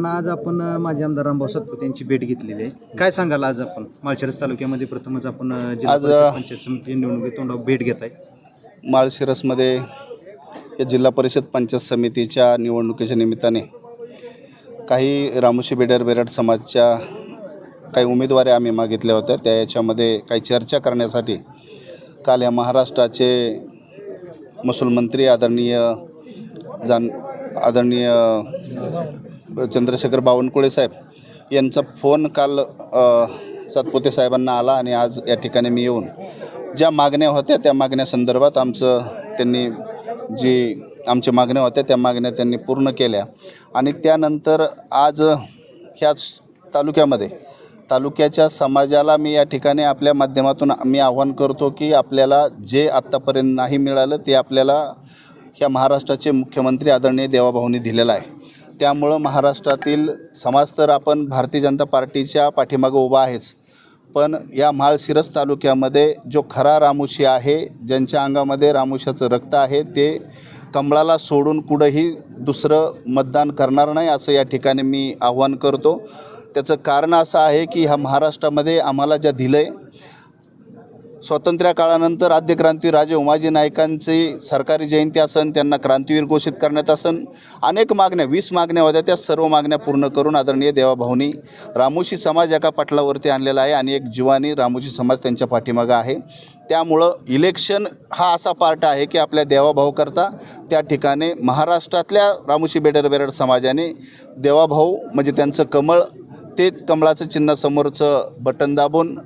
नाना आज आपण अ, माजी आमदार रामभाऊ सातपुते यांची भेट घेतलेली आहे. काय सांगाल आज आपण? माळशिरस तालुक्यामध्ये प्रथमच आपण अ, जिल्हा आज, परिषद अ, पंचायत समिती निवडणुकीत तोंडावर भेट घेत आहे. माळशिरसमध्ये या जिल्हा परिषद पंचायत समितीच्या निवडणुकीच्या निमित्ताने काही रामोशी बेडर बेरड समाजच्या काही उमेदवारी आम्ही मागितल्या होत्या. त्या याच्यामध्ये काही चर्चा करण्यासाठी काल या महाराष्ट्राचे महसूल मंत्री आदरणीय जान आदरणीय चंद्रशेखर बावनकुळे साहेब यांचा फोन काल सातपुते साहेबांना आला आणि आज या ठिकाणी मी येऊन ज्या मागण्या होत्या त्या मागण्यासंदर्भात आमचं त्यांनी जी आमच्या मागण्या होत्या त्या मागण्या त्यांनी पूर्ण केल्या. आणि त्यानंतर आज ह्याच तालुक्यामध्ये तालुक्याच्या समाजाला मी या ठिकाणी आपल्या माध्यमातून मी आव्हान करतो की आपल्याला जे आत्तापर्यंत नाही मिळालं ते आपल्याला ह्या महाराष्ट्राचे मुख्यमंत्री आदरणीय देवाभाऊंनी दिलेलं आहे. त्यामुळं महाराष्ट्रातील समाज तर आपण भारतीय जनता पार्टीच्या पाठीमागं उभा आहेच. पण या माळशिरस तालुक्यामध्ये जो खरा रामुशी आहे ज्यांच्या अंगामध्ये रामुशाचं रक्त आहे ते कमळाला सोडून कुठंही दुसरं मतदान करणार नाही असं या ठिकाणी मी आव्हान करतो. त्याचं कारण असं आहे की ह्या महाराष्ट्रामध्ये आम्हाला ज्या दिलं आहे स्वातंत्र्य काळानंतर आद्य क्रांतीवीर राजे उमाजी नायकांची सरकारी जयंती असन त्यांना क्रांतीवीर घोषित करण्यात असन. अनेक मागण्या वीस मागण्या होत्या त्या सर्व मागण्या पूर्ण करून आदरणीय देवाभाऊनी रामोशी समाज एका पाटलावरती आणलेला आहे आणि एक जीवानी रामोशी समाज त्यांच्या पाठीमागं आहे. त्यामुळं इलेक्शन हा असा पार्ट आहे की आपल्या देवाभाऊकरता त्या ठिकाणी महाराष्ट्रातल्या रामोशी बेडर बेरड समाजाने देवाभाऊ म्हणजे त्यांचं कमळ ते कमळाचं चिन्ह समोरचं बटन दाबून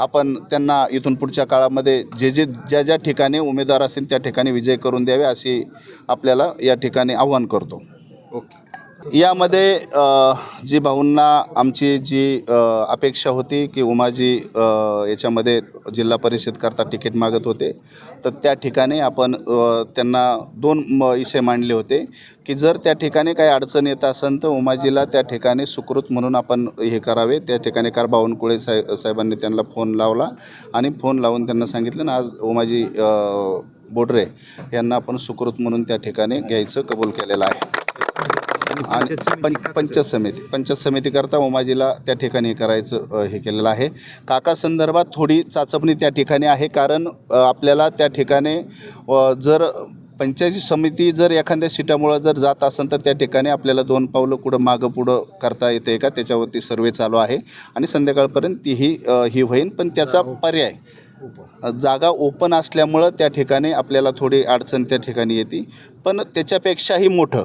आपण त्यांना इथून पुढच्या काळामध्ये जे जे ज्या ज्या ठिकाणी उमेदवार असतील त्या ठिकाणी विजय करून द्यावे अशी आपल्याला या ठिकाणी आव्हान करतो. ओके. यामध्ये जी भाऊंना आमची जी अपेक्षा होती की उमाजी याच्यामध्ये जिल्हा परिषदकरता तिकीट मागत होते तर त्या ठिकाणी आपण त्यांना दोन म विषय मांडले होते की जर त्या ठिकाणी काही अडचण येत असेल तर उमाजीला त्या ठिकाणी सुकृत म्हणून आपण हे करावे. त्या ठिकाणी कार बावनकुळे साहेब साहेबांनी त्यांना फोन लावला आणि फोन लावून त्यांना सांगितलं ना आज उमाजी बोडरे यांना आपण सुकृत म्हणून त्या ठिकाणी घ्यायचं कबूल केलेलं आहे. आणि पं पंचायत समिती पंचायत समितीकरता उमाजीला त्या ठिकाणी हे करायचं अ, हे केलेलं आहे. काका संदर्भात थोडी चाचपणी त्या ठिकाणी आहे कारण अ, आपल्याला त्या ठिकाणी अ, जर पंचायती समिती जर एखाद्या सीटामुळं जर जात असेल तर त्या ठिकाणी आपल्याला दोन पावलं कुठं मागं पुढं करता येते का? त्याच्यावरती सर्वे चालू आहे आणि संध्याकाळपर्यंत तीही अ, ही होईल पण त्याचा पर्याय जागा ओपन असल्यामुळं त्या ठिकाणी आपल्याला थोडी अडचण त्या ठिकाणी येते. पण त्याच्यापेक्षाही मोठं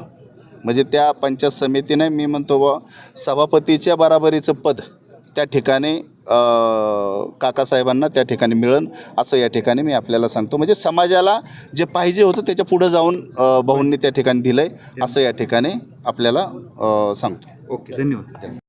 म्हणजे त्या पंचायत समितीने मी म्हणतो बा सभापतीच्या बराबरीचं पद त्या ठिकाणी काकासाहेबांना त्या ठिकाणी मिळन असं या ठिकाणी मी आपल्याला सांगतो. म्हणजे समाजाला जे पाहिजे होतं त्याच्या पुढं जाऊन भाऊंनी त्या ठिकाणी दिलं आहे असं या ठिकाणी आपल्याला सांगतो. ओके धन्यवाद.